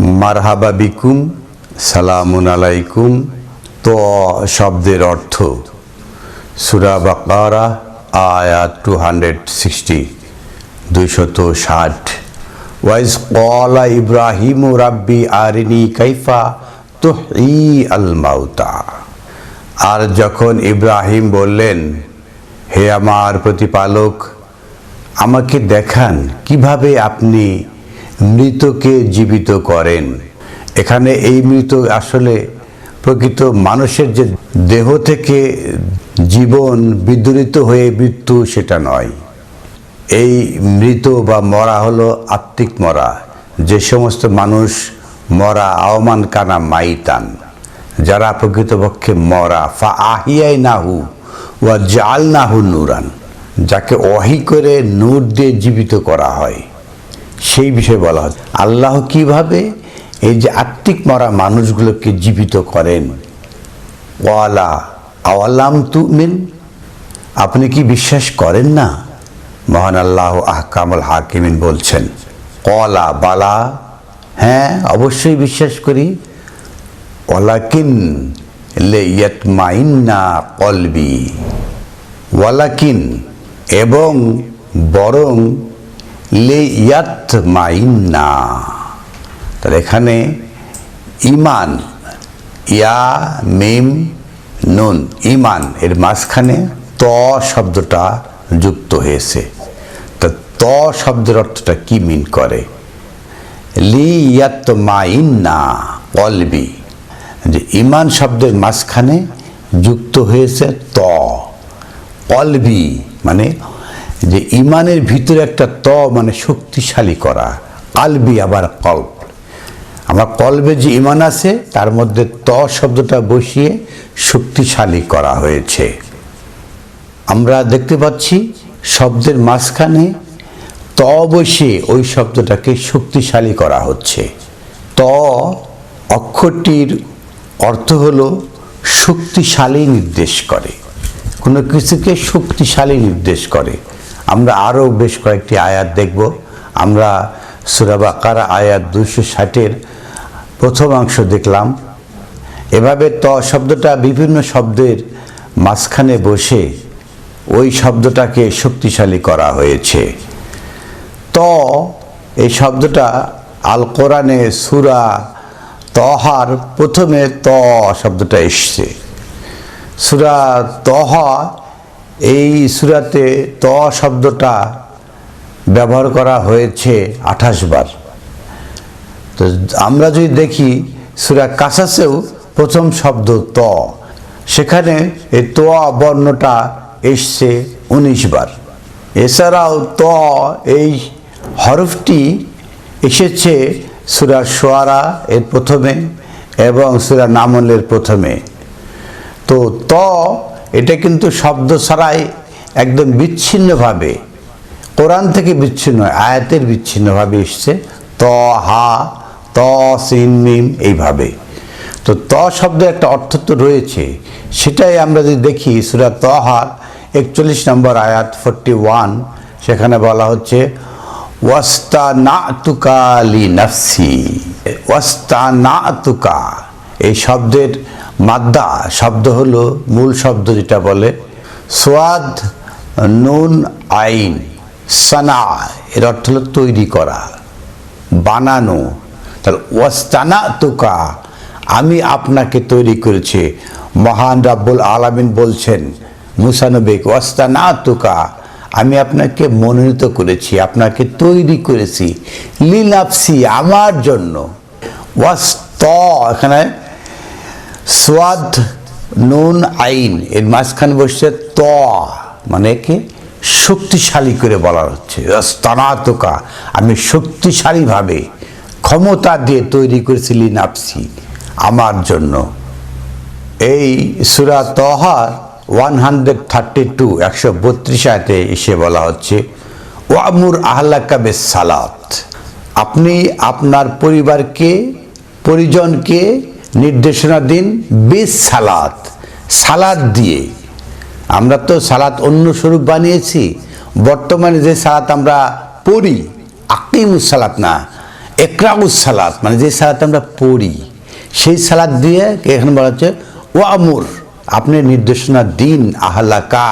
মারহাবা বিকুম, সালামুন আলাইকুম, তো শব্দের অর্থ। সুরা বাকারা, আয়াত টু হান্ড্রেড সিক্সটি দুইশত ষাট। ওয়াইজ কলা ইব্রাহিম রাব্বি আরিনি কাইফা তো ই আল মাউতা। আর যখন ইব্রাহিম বললেন, হে আমার প্রতিপালক, আমাকে দেখান কীভাবে আপনি মৃতকে জীবিত করেন। এখানে এই মৃত আসলে প্রকৃত মানুষের যে দেহ থেকে জীবন বিদূরিত হয়ে মৃত্যু সেটা নয়। এই মৃত বা মরা হলো আত্মিক মরা। যে সমস্ত মানুষ মরা, আওমান কানা মাইতান। যারা প্রকৃতপক্ষে মরা। ফা আহিয়াই নাহু ওয়া জাল নাহু নুরান। যাকে অহি করে নূর দিয়ে জীবিত করা হয়। সেই বিষয়ে বলা হয় আল্লাহ কীভাবে এই যে আত্মিক মরা মানুষগুলোকে জীবিত করেন? ওয়ালা আওয়ালাম তুমিন। আপনি কি বিশ্বাস করেন না? মহান আল্লাহ আহকামুল হাকিমিন বলছেন কলা বালা হ্যাঁ অবশ্যই বিশ্বাস করি। ওয়ালাকিন লে ইয়াতমাইন্না কলবি। ওয়ালাকিন এবং বরং লে ইয়াত তাহলে এখানে ইমান, ইয়া, মিম, নুন, ইমান, এর মাঝখানে ত শব্দটা যুক্ত হয়েছে। তা ত শব্দের অর্থটা কি মিন করে? লি ইয়াত মাইন্না কলবি। যে ইমান শব্দের মাঝখানে যুক্ত হয়েছে ত। কলবি মানে যে ইমানের ভিতরে একটা ত মানে শক্তিশালী করা, আলবি আবার কল্প। আমার কলবে যে ইমান আছে, তার মধ্যে ত শব্দটা বসিয়ে শক্তিশালী করা হয়েছে। আমরা দেখতে পাচ্ছি শব্দের মাঝখানে ত বসিয়ে ওই শব্দটাকে শক্তিশালী করা হচ্ছে। ত অক্ষরটির অর্থ হলো শক্তিশালী নির্দেশ করে। কোনো কিছুকে শক্তিশালী নির্দেশ করে। আমরা আরও বেশ কয়েকটি আয়াত দেখব। আমরা সুরাবাকার আয়াত দুশো ষাটের প্রথম অংশ দেখলাম। এভাবে ত শব্দটা বিভিন্ন শব্দের মাঝখানে বসে ওই শব্দটাকে শক্তিশালী করা হয়েছে। ত, এই শব্দটা আল কোরআনে সুরা তহার প্রথমে ত শব্দটা এসছে। সুরা তহ এই সুরাতে ত শব্দটা ব্যবহার করা হয়েছে আঠাশ বার। তো আমরা যদি দেখি, সুরা কাসাসেও প্রথম শব্দ ত। সেখানে এই তোয়া বর্ণটা এসছে উনিশ বার। এছাড়াও ত এই হরফটি এসেছে সুরা সোয়ারা এর প্রথমে এবং সুরা নামলের প্রথমে। তো ত এটা কিন্তু শব্দ ছাড়াই একদম বিচ্ছিন্নভাবে। কোরআন থেকে বিচ্ছিন্ন আয়াতের বিচ্ছিন্নভাবে এসছে, ত, হা, ত সিন মিম এইভাবে। তো ত শব্দের একটা অর্থ তো রয়েছে। সেটাই আমরা যদি দেখি, সুরা ত তহার একচল্লিশ নম্বর আয়াত ফোরটি ওয়ান, সেখানে বলা হচ্ছে ওয়াস্তা না তুকা লি নাফসি ওয়াস্তা না তুকা এই শব্দের মাদ্দা, শব্দ হলো মূল শব্দ যেটা বলে। সোয়াদ নুন আইন, সানা, এর অর্থ হলো তৈরি করা, বানানো। তাহলে ওয়াস্তানা তুকা আমি আপনাকে তৈরি করেছি। মহান রাব্বুল আলামিন বলছেন মুসানবিক ওয়াস্তানা তুকা আমি আপনাকে মনোনীত করেছি, আপনাকে তৈরি করেছি, লিনাফসি, আমার জন্য। ওয়াস্ত, এখানে সোয়াদ নুন, আইন। এর মাঝখানে বসছে ত মানে কি? শক্তিশালী করে বলা হচ্ছে। স্তানাতকা। আমি শক্তিশালীভাবে ক্ষমতা দিয়ে তৈরি করেছিলি নাপসি আমার জন্য। এই সুরা তহার ওয়ান হান্ড্রেড থার্টি টু, একশো বত্রিশ আয়তে এসে বলা হচ্ছে, ওয়ামুর আহ্লাকা বেশ সালাত আপনি আপনার পরিবারকে, পরিজনকে নির্দেশনা দিন বেশ সালাত। সালাদ দিয়ে। আমরা তো সালাত অন্য স্বরূপ বানিয়েছি। বর্তমানে যে সালাত আমরা পড়ি, আকিমুস সালাত না, একরাউস সালাত মানে যে সালাত আমরা পড়ি, সেই সালাদ দিয়ে এখানে বলা হচ্ছে ও আমুর আপনি নির্দেশনা দিন আহলাকা,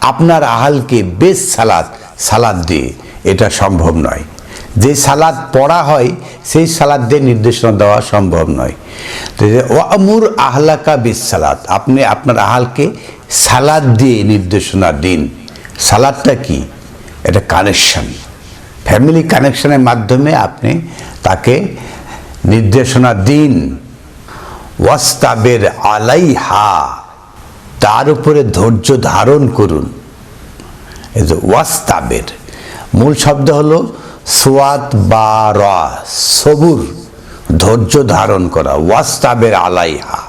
আপনার আহালকে বেশ সালাদ সালাদ দিয়ে। এটা সম্ভব নয়। যে সালাদ পড়া হয়, সেই সালাদ দিয়ে নির্দেশনা দেওয়া সম্ভব নয়। তো যে ও আমুর আহলাকা বেশ সালাদ আপনি আপনার আহালকে সালাদ দিয়ে নির্দেশনা দিন। সালাদটা কি? এটা কানেকশন ফ্যামিলি কানেকশনের মাধ্যমে আপনি তাকে নির্দেশনা দিন। ওয়াস্তাবের আলাইহা, তার উপরে ধৈর্য ধারণ করুন। ওয়াস্তাবের, মূল শব্দ হলো সোয়াত বা র সবুর ধৈর্য ধারণ করা, ওয়াস্তাবের আলাইহা।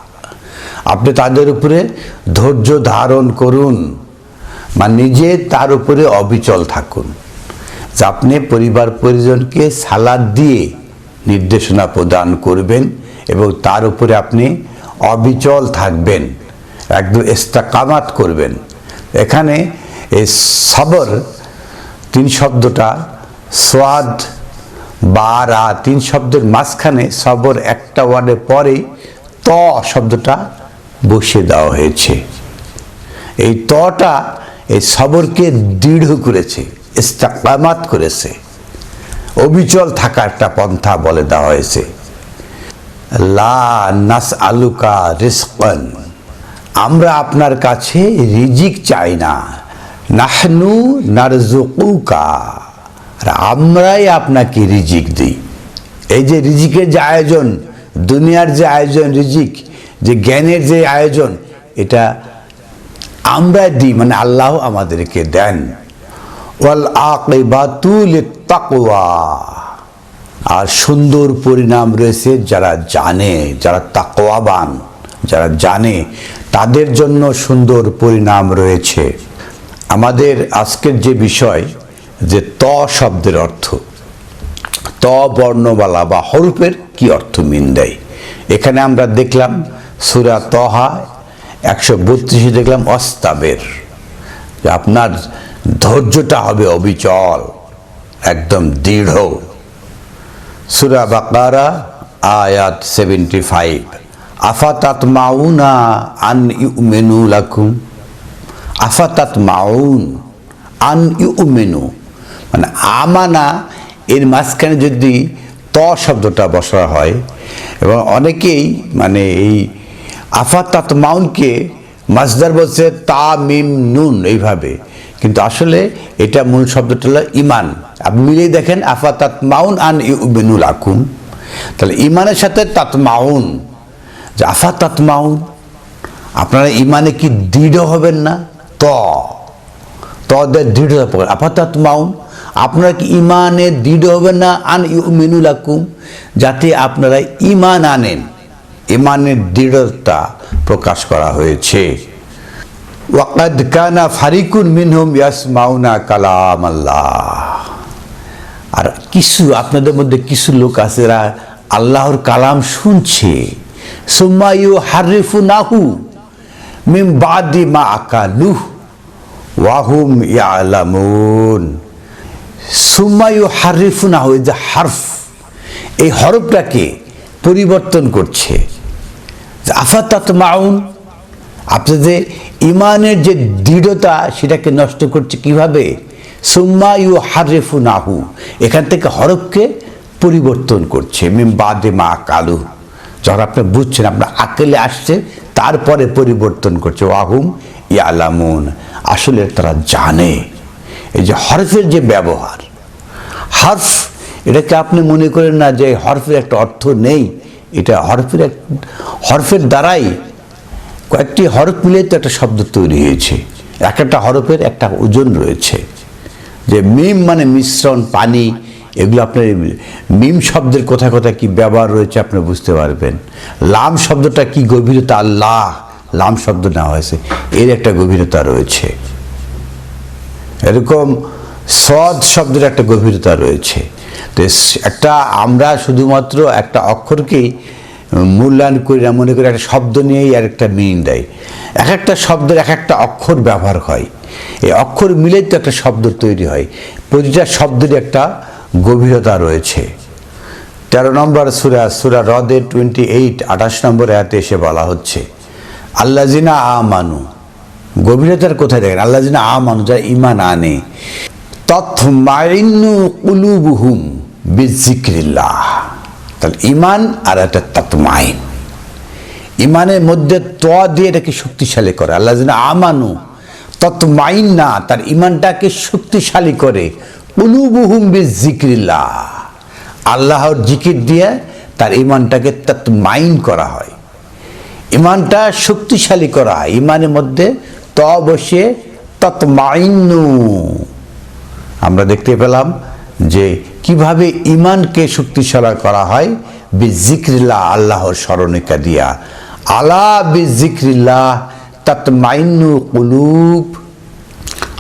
আপনি তাদের উপরে ধৈর্য ধারণ করুন, বা নিজে তার উপরে অবিচল থাকুন। যে আপনি পরিবার পরিজনকে সালাদ দিয়ে নির্দেশনা প্রদান করবেন এবং তার উপরে আপনি অবিচল থাকবেন, একদম ইস্তাকামাত করবেন। এখানে এই সবর তিন শব্দটা সোয়াদ, বা, রা তিন শব্দের মাঝখানে সবর একটা ওয়ার্ডের পরেই ত শব্দটা বসিয়ে দেওয়া হয়েছে। এই তটা এই সবরকে দৃঢ় করেছে ইস্তাকামাত করেছে। অবিচল থাকা একটা পন্থা বলে দেওয়া হয়েছে। লা নাস আলুকা রিস্কন আমরা আপনার কাছে রিজিক চাই না, নাহনু নারজুকুকা আর আমরাই আপনাকে রিজিক দিই। এই যে রিজিকের যে আয়োজন, দুনিয়ার যে আয়োজন রিজিক, যে জ্ঞানের যে আয়োজন, এটা আমরা দিই মানে আল্লাহ আমাদেরকে দেন। আর সুন্দর পরিণাম রয়েছে যারা জানে, যারা তাকওয়াবান, যারা জানে, তাদের জন্য সুন্দর পরিণাম রয়েছে। আমাদের আজকের যে বিষয় যে ত শব্দের অর্থ। ত বর্ণমালা বা হরফের কি অর্থ মিন দেয়? এখানে আমরা দেখলাম সুরা তহা একশো বত্রিশে দেখলাম অস্তাবের। আপনার ধৈর্যটা হবে অবিচল, একদম দৃঢ়। সুরা বাকারা, আয়াত সেভেন্টি ফাইভ। আফাতাত মাউনা আন ইউমেনু লাকুম। আফাতাত মাউন আন ইউমেনু। মানে আমানা এর মাঝখানে যদি ত শব্দটা বসা হয়, এবং অনেকেই মানে এই আফাতাত মাউনকে মাজদার বলছে তা, মিম, নুন এইভাবে। কিন্তু আসলে এটা মূল শব্দটা হলো ইমান। আপনি মিলিয়ে দেখেন আফাতাত মাউন আন ইউবিনুল আকুম। তাহলে ইমানের সাথে তাত মাউন, যে আফাতাত মাউন, আপনারা ইমানে কি দৃঢ় হবেন না? ত। তদের দৃঢ়তা আপাতত মাউন আপনারা কি ইমানে দৃঢ় হবেন না? আন ইউমিনুল আকুম যাতে আপনারা ইমান আনেন। ইমানের দৃঢ়তা প্রকাশ করা হয়েছে। ওয়াকাদ কানা ফারিকুন মিনহুম ইয়াসমাউনা কালাম আল্লাহ আর কিছু, আপনাদের মধ্যে কিছু লোক আছে এরা আল্লাহর কালাম শুনছে। সুম্মায়ু হারিফু নাহু মিম বাদি মা আকালুহ ওয়াহুম ইয়ালামুন। সুম্মায়ু হারিফু নাহু এই যে হারফ, এই হরফটাকে পরিবর্তন করছে। আফাতাত মাউন আপনি যে ইমানের যে দৃঢ়তা, সেটাকে নষ্ট করছে কীভাবে? সুম্মা ইউ হারেফু নাহু এখান থেকে হরফকে পরিবর্তন করছে। মিম বাদে মা কালু, যখন আপনি বুঝছেন, আপনার আকেলে আসছে, তারপরে পরিবর্তন করছে। ওয়াহুম ইয়ালামুন, আসলে তারা জানে। এই যে হরফের যে ব্যবহার, হরফ, এটাকে আপনি মনে করেন না যে হরফের একটা অর্থ নেই, এটা হরফের এক, হরফের দ্বারাই কয়েকটি হরফ মিলে তো একটা শব্দ তৈরি হয়েছে। এক একটা হরফের একটা ওজন রয়েছে। যে মিম মানে মিশ্রণ, পানি, এগুলো আপনার মিম শব্দের কোথায় কোথায় কি ব্যবহার রয়েছে আপনি বুঝতে পারবেন। লাম শব্দটা কি গভীরতা? আল্লাহ, লাম শব্দ নেওয়া হয়েছে। এর একটা গভীরতা রয়েছে। এরকম সদ শব্দের একটা গভীরতা রয়েছে। তো একটা আমরা শুধুমাত্র একটা অক্ষরকেই মূল্যায়ন করি না, মনে করি একটা শব্দ নিয়েই আর একটা মিনিং দেয়। এক একটা শব্দের এক একটা অক্ষর ব্যবহার হয়। এই অক্ষর মিলেই তো একটা শব্দ তৈরি হয়। প্রতিটা শব্দের একটা গভীরতা রয়েছে। তেরো নম্বর সুরা সুরা হ্রদে টোয়েন্টি এইট আঠাশ নম্বর এতে এসে বলা হচ্ছে আল্লাহ জিনা আমানু গভীরতার কোথায় দেখেন? আল্লাহ যেন আ মানুষ যারা ইমান আনে তৎমাইনু উলুবুহুম বিজিক্রিল্লাহ। তাহলে ইমান আর একটা তৎমাইন ইমানের মধ্যে ত দিয়ে এটাকে শক্তিশালী করে। আল্লাহ যেন আমানু তৎমাইন না, তার ইমানটাকে শক্তিশালী করে। উলুবুহুম বিজিক্রিল্লাহ। আল্লাহর জিকির দিয়ে তার ইমানটাকে তৎমাইন করা হয়। ইমানটা শক্তিশালী করা হয়। ইমানের মধ্যে ত বসে তৎমাইনু। আমরা দেখতে পেলাম যে কীভাবে ইমানকে শক্তিশালী করা হয়, বিজিক্রিল্লাহ আল্লাহর স্মরণিকা দিয়া আলা বিজিক্রিল্লাহ তাতমাইনু কুলুব।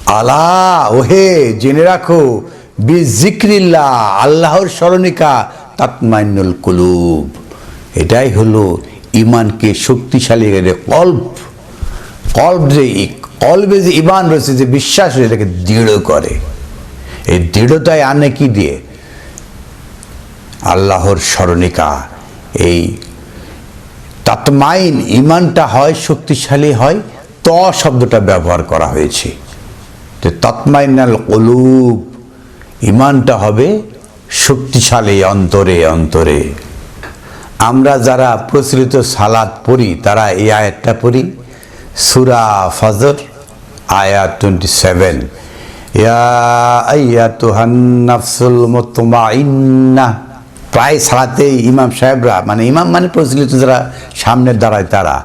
আলা, ওহে, জেনে রাখো, বিজিক্রিল্লাহ আল্লাহর স্মরণিকা তাতমাইনুল কুলুব। এটাই হলো ইমানকে শক্তিশালী কল্প। কল্প যে যে ইমান রয়েছে যে বিশ্বাস রয়েছে, এটাকে দৃঢ় করে। এই দৃঢ়তায় আনে কি দিয়ে? আল্লাহর স্মরণিকা এই তাতমাইন ইমানটা হয়, শক্তিশালী হয়, ত শব্দটা ব্যবহার করা হয়েছে। যে তৎমাইনাল কলুব, ইমানটা হবে শক্তিশালী অন্তরে অন্তরে। আমরা যারা প্রচলিত সালাদ পড়ি, তারা এই আয়াতটা পড়ি। সুরা ফজর আয়াত টোয়েন্টি সেভেন প্রায় সালাতে ইমাম সাহেবরা মানে ইমাম মানে প্রচলিত যারা সামনের দাঁড়ায় তারা।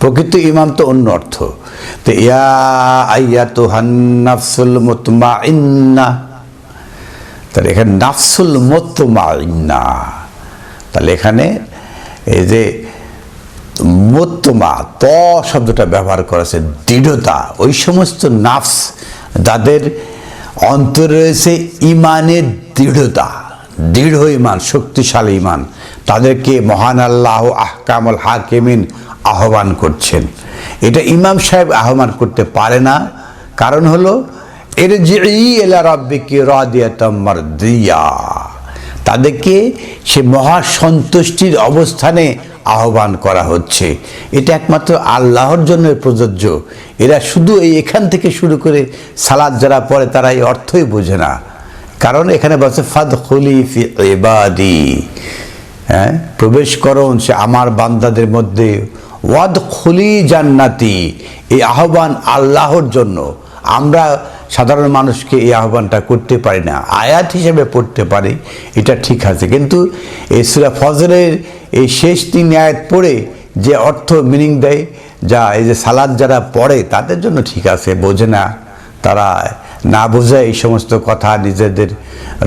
প্রকৃত ইমাম তো অন্য অর্থ। তো ইয়া আইয়া তো নাফসুল মুতমাইন্না। তাহলে এখানে নাফসুল মুতমাইন্না। তাহলে এখানে এই যে মোত্তমা, ত শব্দটা ব্যবহার করেছে, দৃঢ়তা। ওই সমস্ত নাফস যাদের অন্তরে রয়েছে ইমানের দৃঢ়তা। দৃঢ় ইমান, শক্তিশালী ইমান। তাদেরকে মহান আল্লাহ আহকামুল হাকিমিন আহ্বান করছেন। এটা ইমাম সাহেব আহ্বান করতে পারে না। কারণ হলো এর যে এলা রব্বিকে দিয়া তাদেরকে সে মহাসন্তুষ্টির অবস্থানে আহ্বান করা হচ্ছে। এটা একমাত্র আল্লাহর জন্য প্রযোজ্য। এরা শুধু এই এখান থেকে শুরু করে সালাদ যারা পড়ে তারা এই অর্থই বোঝে না। কারণ এখানে বলছে ফাদ খলিফি এবাদি হ্যাঁ? প্রবেশ করুন, সে আমার বান্দাদের মধ্যে। ওয়াদ খলি জান্নাতি। এই আহ্বান আল্লাহর জন্য। আমরা সাধারণ মানুষকে এই আহ্বানটা করতে পারি না। আয়াত হিসেবে পড়তে পারি, এটা ঠিক আছে। কিন্তু এই সুরা ফজরের এই শেষ তিন আয়াত পড়ে যে অর্থ মিনিং দেয়, যা এই যে সালাদ যারা পড়ে, তাদের জন্য ঠিক আছে, বোঝে না। তারা না বোঝে এই সমস্ত কথা, নিজেদের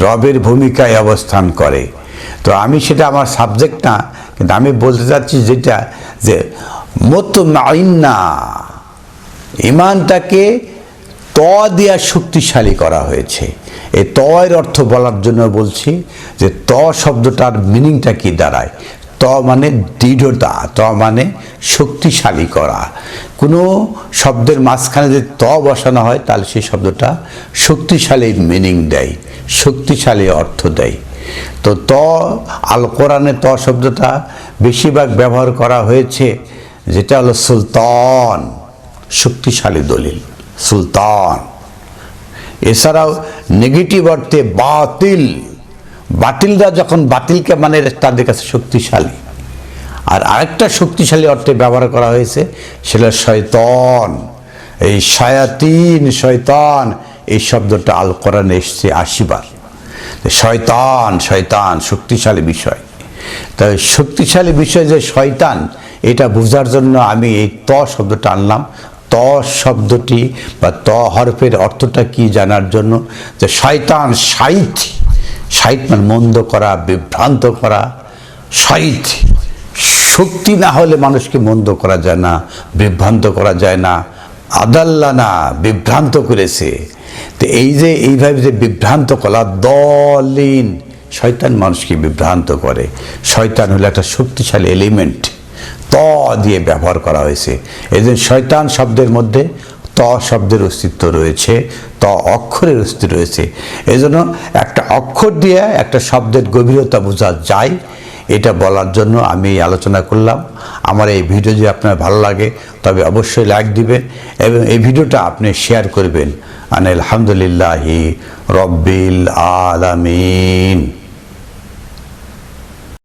রবের ভূমিকায় অবস্থান করে। তো আমি সেটা আমার সাবজেক্ট না, কিন্তু আমি বলতে চাচ্ছি যেটা, যে মত না ইমানটাকে ত দিয়া শক্তিশালী করা হয়েছে। এই ত এর অর্থ বলার জন্য বলছি যে ত শব্দটার মিনিংটা কি দাঁড়ায়? ত মানে দৃঢ়তা, ত মানে শক্তিশালী করা। কোনো শব্দের মাঝখানে যদি ত বসানো হয়, তাহলে সেই শব্দটা শক্তিশালী মিনিং দেয়, শক্তিশালী অর্থ দেয়। তো ত আল কোরআনে ত শব্দটা বেশিরভাগ ব্যবহার করা হয়েছে, যেটা হলো সুলতান। শক্তিশালী দলিল। সুলতান। এছাড়াও নেগেটিভ অর্থে বাতিল। বাতিলরা যখন বাতিলকে মানে তাদের কাছে শক্তিশালী। আর আরেকটা শক্তিশালী অর্থে ব্যবহার করা হয়েছে, সেটা শয়তন। এই শায়াতিন, শয়তান, এই শব্দটা আল কোরআনে এসছে আশিবার শয়তান শয়তান, শক্তিশালী বিষয়। তাই শক্তিশালী বিষয় যে শয়তান, এটা বোঝার জন্য আমি এই ত শব্দটা আনলাম। ত শব্দটি বা ত হরফের অর্থটা কি জানার জন্য? যে শয়তান সাইথ সাইথ মানে মন্দ করা, বিভ্রান্ত করা। সাইথ, শক্তি না হলে মানুষকে মন্দ করা যায় না, বিভ্রান্ত করা যায় না। আদাল্লা না বিভ্রান্ত করেছে। তো এই যে, এইভাবে যে বিভ্রান্ত করা, দলিন, শয়তান মানুষকে বিভ্রান্ত করে। শয়তান হলো একটা শক্তিশালী এলিমেন্ট ত দিয়ে ব্যবহার করা হয়েছে। এই যে শয়তান শব্দের মধ্যে ত শব্দের অস্তিত্ব রয়েছে, ত অক্ষরের অস্তিত্ব রয়েছে। এই জন্য একটা অক্ষর দিয়ে একটা শব্দের গভীরতা বোঝা যায়। এটা বলার জন্য আমি আলোচনা করলাম। আমার এই ভিডিও যদি আপনার ভালো লাগে, তবে অবশ্যই লাইক দিবেন এবং এই ভিডিওটা আপনি শেয়ার করবেন। আন আলহামদুলিল্লাহি রব্বিল আলামিন।